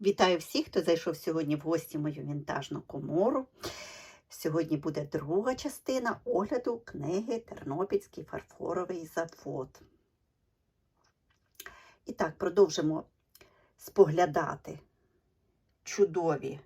Вітаю всіх, хто зайшов сьогодні в гості мою вінтажну комору. Сьогодні буде друга частина огляду книги Тернопільський фарфоровий завод. І так, продовжимо споглядати чудові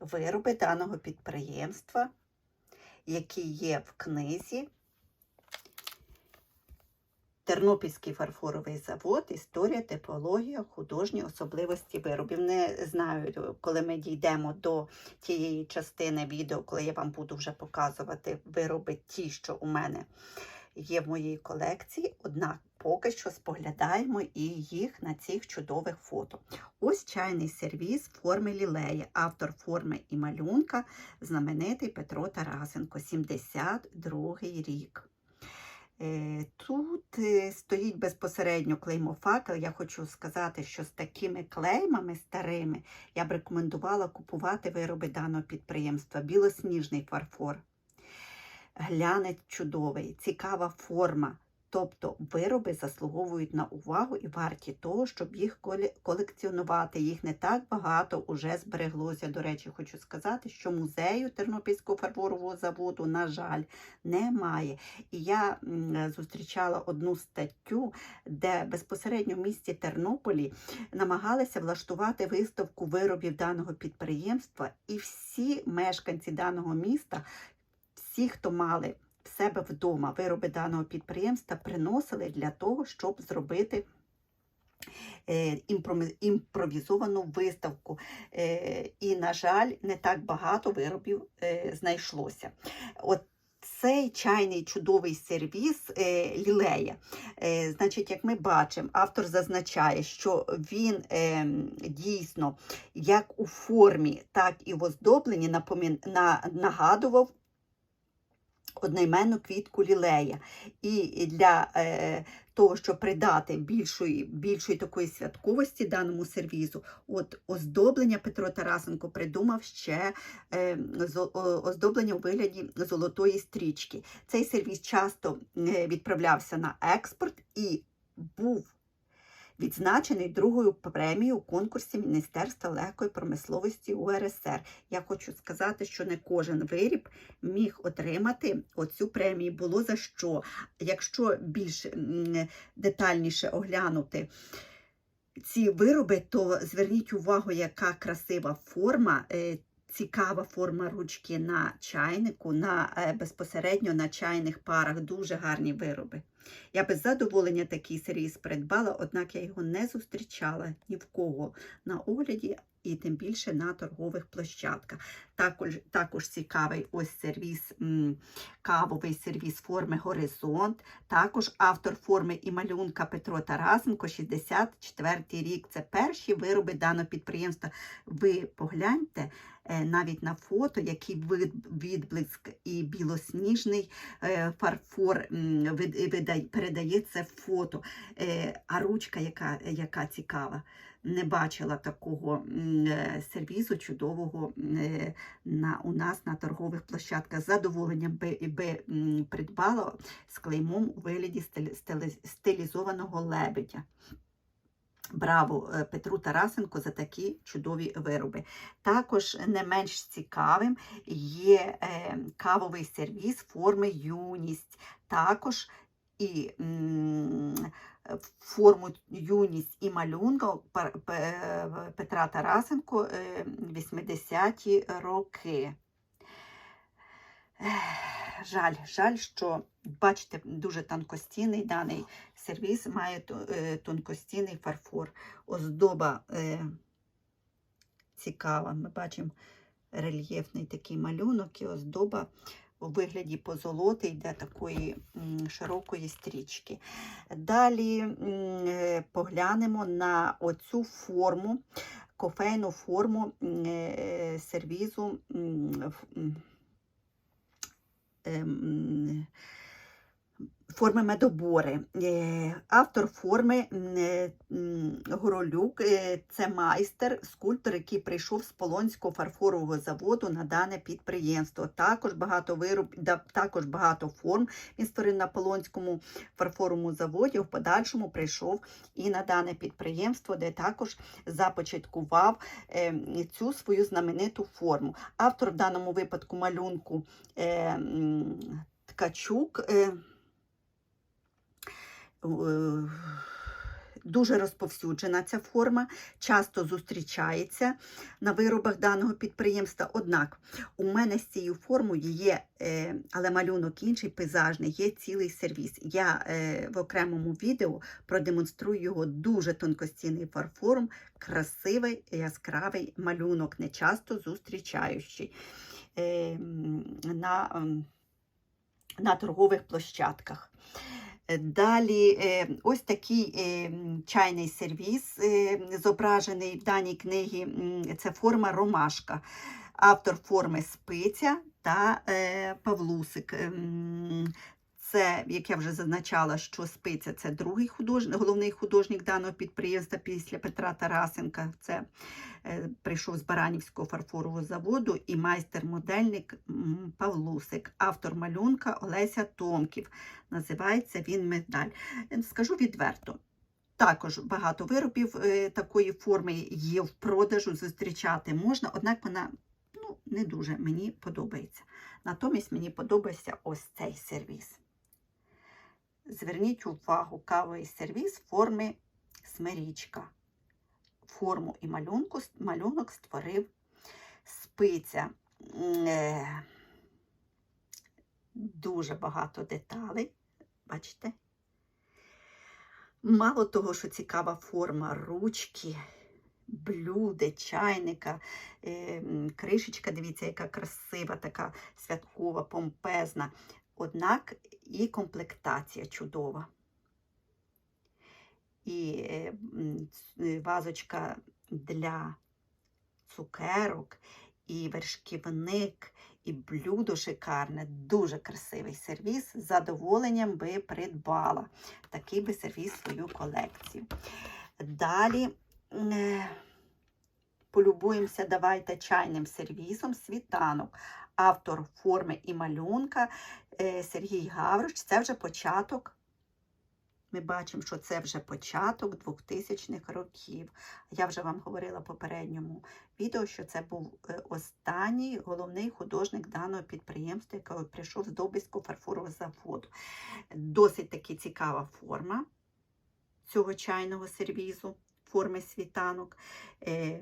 вироби даного підприємства, які є в книзі Тернопільський фарфоровий завод, історія, типологія, художні особливості виробів. Не знаю, коли ми дійдемо до тієї частини відео, коли я вам буду вже показувати вироби, ті, що у мене є в моїй колекції. Однак поки що споглядаємо і їх на цих чудових фото. Ось чайний сервіз в формі лілеї, автор форми і малюнка, знаменитий Петро Тарасенко, 72 рік. Е, Тут е, стоїть безпосередньо клеймофакел. Я хочу сказати, що з такими клеймами старими я б рекомендувала купувати вироби даного підприємства. Білосніжний фарфор, глянець чудовий, цікава форма. Тобто вироби заслуговують на увагу і варті того, щоб їх колекціонувати. Їх не так багато уже збереглося. До речі, хочу сказати, що музею Тернопільського фарфорового заводу, на жаль, немає. І я зустрічала одну статтю, де безпосередньо в місті Тернополі намагалися влаштувати виставку виробів даного підприємства, і всі мешканці даного міста, всі, хто мали себе вдома вироби даного підприємства, приносили для того, щоб зробити. е, Імпровізовану виставку. Е, І, на жаль, не так багато виробів е, знайшлося. От цей чайний чудовий сервіс лілея. Значить, як ми бачимо, автор зазначає, що він е, дійсно як у формі, так і в оздобленні нагадував одноіменну квітку лілея. І для е, того, щоб придати більшої, більшої такої святковості даному сервізу, от оздоблення Петро Тарасенко придумав ще е, оздоблення у вигляді золотої стрічки. Цей сервіз часто е, відправлявся на експорт і був відзначений другою премією у конкурсі Міністерства легкої промисловості УРСР. Я хочу сказати, що не кожен виріб міг отримати оцю премію. Було за що. Якщо більш детальніше оглянути ці вироби, то зверніть увагу, яка красива форма. е, Цікава форма ручки на чайнику, на, е, безпосередньо на чайних парах. Дуже гарні вироби. Я без задоволення такий сервіс придбала, однак я його не зустрічала ні в кого на огляді і тим більше на торгових площадках. Також, також цікавий ось сервіс, кавовий сервіс форми Горизонт. Також автор форми і малюнка Петро Тарасенко, 64 рік. Це перші вироби даного підприємства. Ви погляньте е, навіть на фото, який відблиск і білосніжний е, фарфор видає- передає це фото. Е, А ручка, яка, яка цікава. Не бачила такого е, сервізу чудового е, на, у нас на торгових площадках. З задоволенням би, би придбала з клеймом у вигляді стилізованого лебедя. Браво Петру Тарасенко за такі чудові вироби. Також не менш цікавим є кавовий сервіс форми юність. Також і форму юність і малюнка Петра Тарасенко е, 80-ті роки. Жаль, жаль, що бачите, дуже тонкостінний даний сервіс має е, фарфор. Оздоба е, цікава. Ми бачимо рельєфний такий малюнок і оздоба у вигляді позолоти йде такої широкої стрічки. Далі е, поглянемо на оцю форму, кофейну форму е, сервізу. Форми медобори. Е, Автор форми е, Горолюк е, це майстер, скульптор, який прийшов з Полонського фарфорового заводу на дане підприємство. Також багато вироб, також багато форм він створив на Полонському фарфоровому заводі. В подальшому прийшов і на дане підприємство, де також започаткував цю свою знамениту форму. Автор в даному випадку малюнку Ткачук. Е, Дуже розповсюджена ця форма, часто зустрічається на виробах даного підприємства. Однак у мене з цією формою є, е, але малюнок інший, пейзажний, є цілий сервіс. Я е, в окремому відео продемонструю його дуже тонкостінний фарфором, красивий яскравий малюнок, не часто зустрічаючий на, ем, на торгових площадках. Е, Далі е, ось такий е, чайний сервіс, зображений в даній книгі. Це форма ромашка. Автор форми спиця та Павлусик. Це, як я вже зазначала, що спиця це другий художник, головний художник даного підприємства після Петра Тарасенка. Це е, прийшов з Баранівського фарфорового заводу і майстер-модельник Павлусик, автор малюнка Олеся Томків. Називається він медаль. Е, Скажу відверто. Також багато виробів е, такої форми є в продажу, зустрічати можна, однак вона ну, не дуже мені подобається. Натомість мені подобається ось цей сервіс. Зверніть увагу, кавовий сервіс форми смирічка. Форму і малюнку, малюнок створив спиця. Е, Дуже багато деталей. Бачите? Мало того, що цікава форма ручки, блюде, чайника, е, кришечка, дивіться, яка красива, така святкова, помпезна. Однак і комплектація чудова. І е, е, вазочка для цукерок, і вершківник, і блюдо шикарне, дуже красивий сервіс. З задоволенням би придбала такий би сервіс свою колекцію. Далі е, полюбуємося, давайте чайним сервісом світанок. Автор форми і малюнка Сергій Гаврич. Це вже початок. Ми бачимо, що це вже початок 2000-х років. Я вже вам говорила в попередньому відео, що це був е, останній головний художник даного підприємства, який прийшов з Добицького фарфорового заводу. Досить таки цікава форма цього чайного сервізу, форми світанок. Е,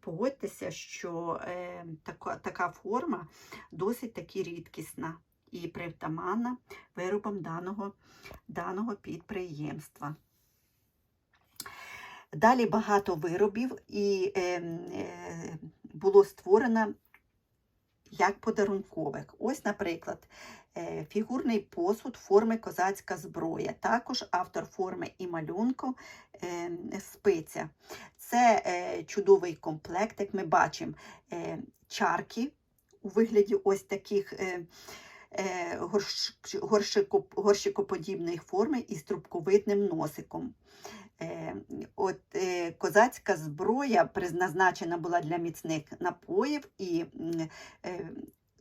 Погодьтеся, що е, така форма досить таки рідкісна і притаманна виробам даного, даного підприємства. Далі багато виробів і е, е, було створено як подарункових. Ось, наприклад, е, фігурний посуд форми козацька зброя. Також автор форми і малюнку е, спиця. Це е, чудовий комплект, як ми бачимо, е, чарки у вигляді ось таких. Е, горщикоподібної форми із трубковидним носиком. Е, от, е, козацька зброя призначена була для міцних напоїв, і е,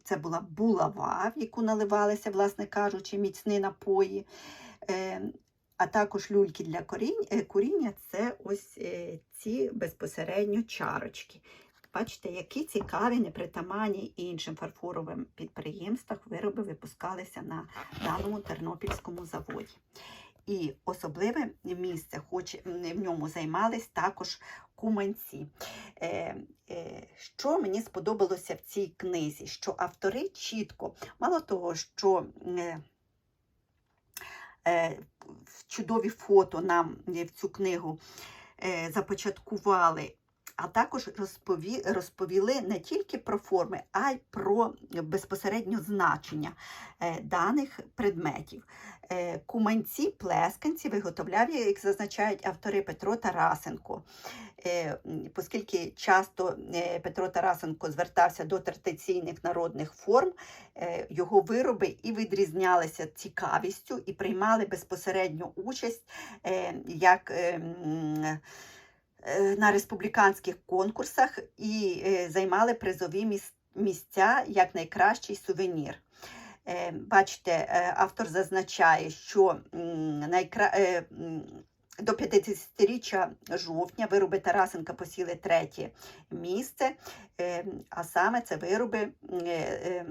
це була булава, в яку наливалися, власне кажучи, міцні напої. Е, а також люльки для корінь, е, куріння це ось е, ці безпосередньо чарочки. Бачите, які цікаві, непритаманні іншим фарфоровим підприємствах вироби випускалися на даному тернопільському заводі. І особливе місце, хоч в ньому займались також куманці. Е, е, що мені сподобалося в цій книзі? Що автори чітко, мало того, що е, чудові фото нам в цю книгу започаткували а також розпові, розповіли не тільки про форми, а й про безпосередньо значення е, даних предметів. Е, Куманці, плесканці виготовляв, як зазначають автори Петро Тарасенко. Е, Оскільки часто Петро Тарасенко звертався до традиційних народних форм, його вироби і відрізнялися цікавістю і приймали безпосередню участь як на республіканських конкурсах і е, займали призові місця як найкращий сувенір. Е, Бачите, е, автор зазначає, що найкра... е, до 50-річчя жовтня вироби Тарасенка посіли третє місце, е, а саме це вироби е, е,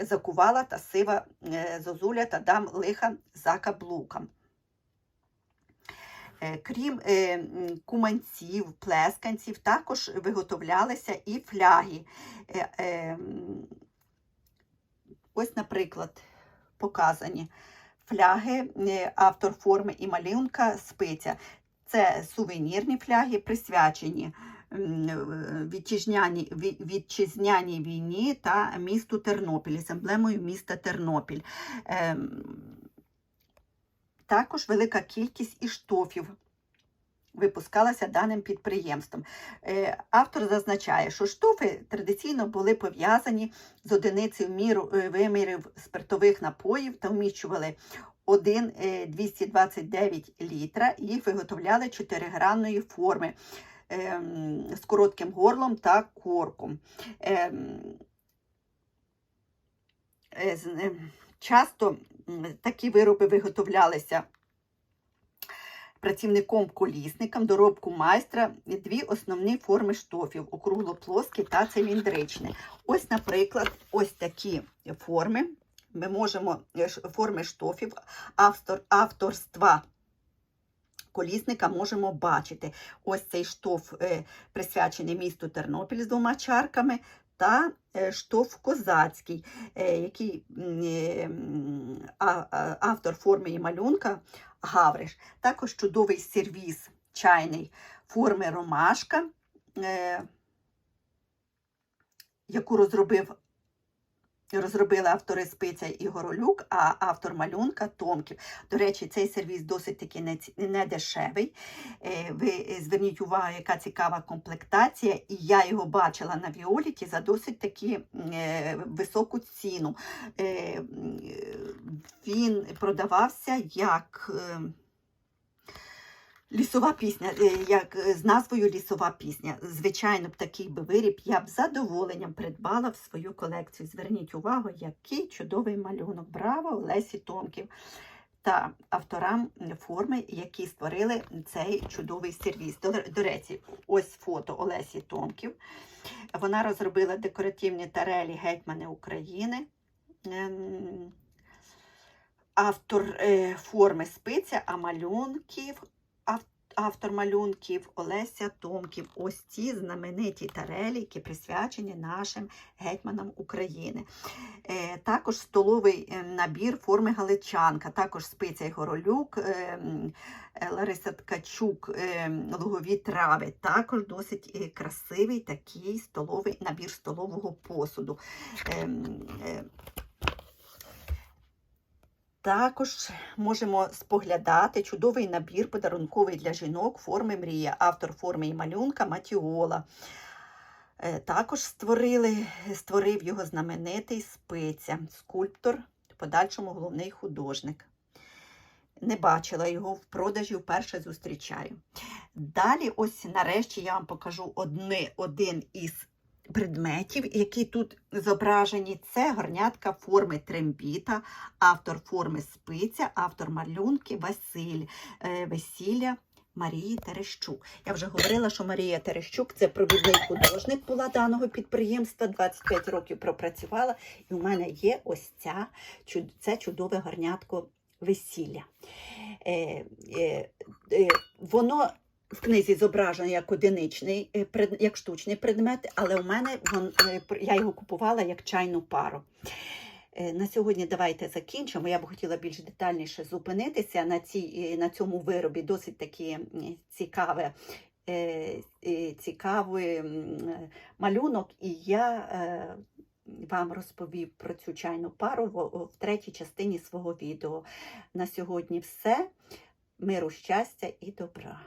закувала та сива е, зозуля та дам лиха за каблуком. Е, Крім е, куманців, плесканців, також виготовлялися і фляги. Е, Ось, наприклад, показані фляги, автор форми і малюнка спиця. Це сувенірні фляги, присвячені вітчизняній, вітчизняній війні та місту Тернопіль, з емблемою міста Тернопіль. Ем, Також велика кількість і штофів випускалася даним підприємством. Е, Автор зазначає, що штофи традиційно були пов'язані з одиницею міру, е, вимірів спиртових напоїв та вміщували 1,229 літра. Їх виготовляли чотиригранної форми ем, з коротким горлом та корком. Часто такі вироби виготовлялися працівником колісником доробку майстра дві основні форми штофів округлоплоскі та циліндричні. Ось, наприклад, ось такі форми. Ми можемо е, форми штофів автор, авторства колісника можемо бачити. Ось цей штоф е, присвячений місту Тернопіль з двома чарками. Та е, штоф козацький, е, який е, автор форми і малюнка Гавриш. Також чудовий сервіс чайний форми ромашка, яку розробив, розробили автори Спиця і Горолюк, а автор малюнка Томків. До речі, цей сервіз досить таки не, дешевий. Е, Ви е, зверніть увагу, яка цікава комплектація, і я його бачила на Віоліті за досить таки е, високу ціну. Він продавався як. Лісова пісня, е, як е, з назвою Лісова пісня. Звичайно, б такий би виріб я б задоволенням придбала в свою колекцію. Зверніть увагу, який чудовий малюнок. Браво Олесі Томків та авторам форми, які створили цей чудовий сервіс. До, до речі, ось фото Олесі Томків. Вона розробила декоративні тарелі гетьмани України. Ем, Автор е, форми спиця, а малюнків автор малюнків Олеся Томків. Ось ці знамениті тарелі, які присвячені нашим гетьманам України. Е, також столовий е, набір форми Галичанка, також спиця Горолюк, е, Лариса Ткачук, лугові трави. Також досить красивий такий столовий набір столового посуду. Також можемо споглядати чудовий набір подарунковий для жінок форми мрія, автор форми і малюнка Матіола. Е, Також створили, створив його знаменитий спиця, скульптор, в подальшому головний художник. Не бачила його в продажі, вперше зустрічаю. Далі, ось нарешті я вам покажу одни, один із предметів, які тут зображені. Це горнятка форми трембіта, автор форми спиця, автор малюнки Василь, е, весілля Марії Терещук. Я вже говорила, що Марія Терещук це провідний художник була даного підприємства, 25 років пропрацювала, і у мене є ось ця, це чудове горнятко весілля. Е, е, е, воно в книзі зображено як одиничний, е, як штучний предмет, але у мене е, я його купувала як чайну пару. Е, На сьогодні давайте закінчимо. Я б хотіла більш детальніше зупинитися на, цій, на цьому виробі. Досить таки м, цікаве цікавий малюнок, і я вам розповів про цю чайну пару в третій частині свого відео. На сьогодні все. Миру, щастя і добра.